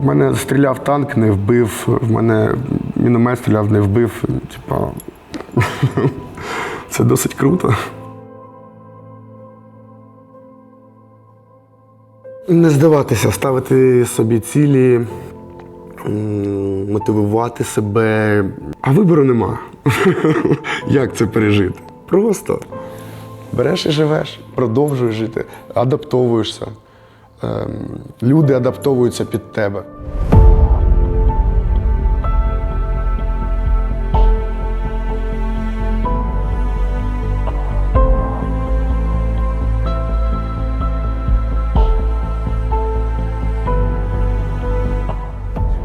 В мене стріляв танк, не вбив, в мене міномет стріляв, не вбив. Типа, це досить круто. Не здаватися, ставити собі цілі, мотивувати себе. А вибору нема. Як це пережити? Просто береш і живеш, продовжуєш жити, адаптовуєшся. Ем, Люди адаптовуються під тебе.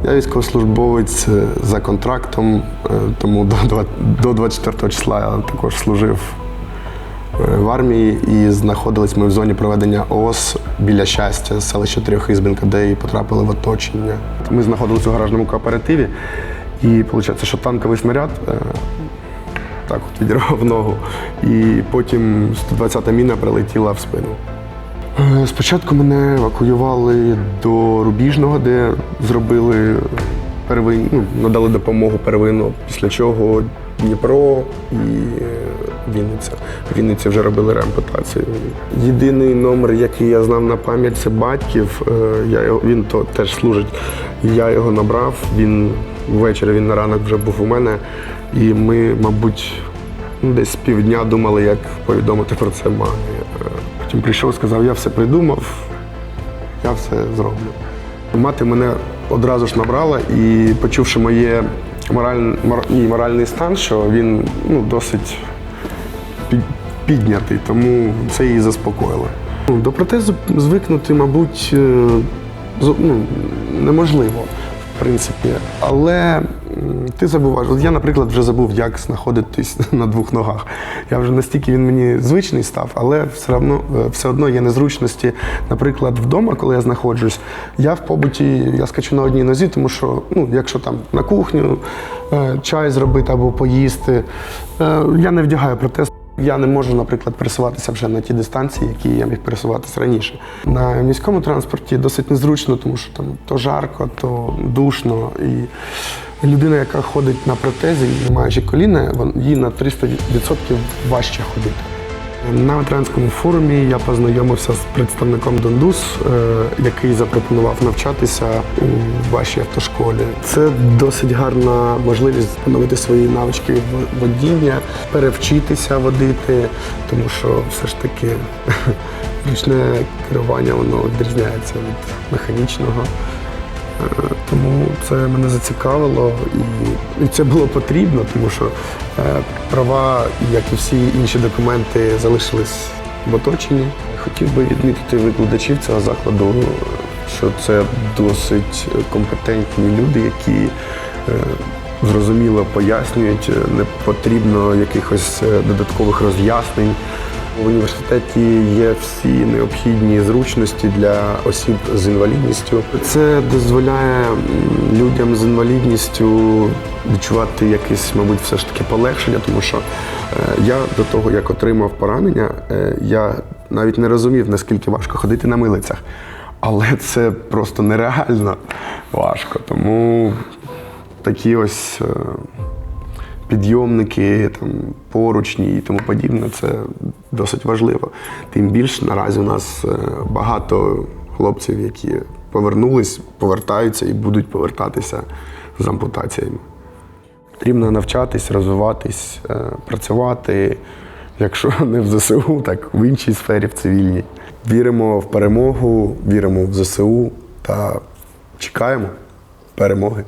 Я військовослужбовець е, за контрактом, е, тому до два- до 24 числа я також служив в армії і знаходились ми в зоні проведення ООС біля щастя, селища Трьох Ізбинка, де і потрапили в оточення. Ми знаходилися у гаражному кооперативі, і виходить, що танковий снаряд е, так от відірвав ногу, і потім 120-та міна прилетіла в спину. Е, Спочатку мене евакуювали до Рубіжного, де зробили первин, ну, надали допомогу первинну, після чого Дніпро і е, Вінниця. Вінниці вже робили реампутацію. Єдиний номер, який я знав на пам'ять, це батьків. Е, Я його, він то теж служить. Я його набрав. Він ввечері він на ранок вже був у мене. І ми, мабуть, ну, десь півдня думали, як повідомити про це мамі. Е, Потім прийшов, сказав, я все придумав, я все зроблю. Мати мене одразу ж набрала і, почувши моє мораль... мор... і моральний стан, що він ну, досить під... піднятий, тому це її заспокоїло. Ну, До протезу звикнути, мабуть, е, ну, неможливо, принципі. Але ти забуваєш. От я, наприклад, вже забув, як знаходитись на двох ногах. Я вже настільки він мені звичний став, але все одно, е, все одно є незручності. Наприклад, вдома, коли я знаходжусь, я в побуті я скачу на одній нозі, тому що ну, якщо там на кухню е, чай зробити або поїсти, е, я не вдягаю протез. Я не можу, наприклад, пересуватися вже на ті дистанції, які я міг пересуватися раніше. На міському транспорті досить незручно, тому що там то жарко, то душно. І людина, яка ходить на протезі, не маючи коліна, їй на 300% важче ходити. На ветеранському форумі я познайомився з представником Дондус, е, який запропонував навчатися у вашій автошколі. Це досить гарна можливість поновити свої навички водіння, перевчитися водити, тому що все ж таки ручне керування воно відрізняється від механічного. Е, Тому це мене зацікавило і, і це було потрібно, тому що е, права, як і всі інші документи, залишились в оточенні. Хотів би відмітити викладачів цього закладу, що це досить компетентні люди, які е, зрозуміло пояснюють, е, не потрібно якихось додаткових роз'яснень. В університеті є всі необхідні зручності для осіб з інвалідністю. Це дозволяє людям з інвалідністю відчувати якесь, мабуть, все ж таки полегшення, тому що е, я до того, як отримав поранення, е, я навіть не розумів, наскільки важко ходити на милицях. Але це просто нереально важко. Тому такі ось. е, підйомники, там, поручні і тому подібне, це досить важливо. Тим більше наразі у нас е, багато хлопців, які повернулись, повертаються і будуть повертатися з ампутаціями. Потрібно навчатись, розвиватись, е, працювати. Якщо не в ЗСУ, так в іншій сфері, в цивільній. Віримо в перемогу, віримо в ЗСУ та чекаємо перемоги.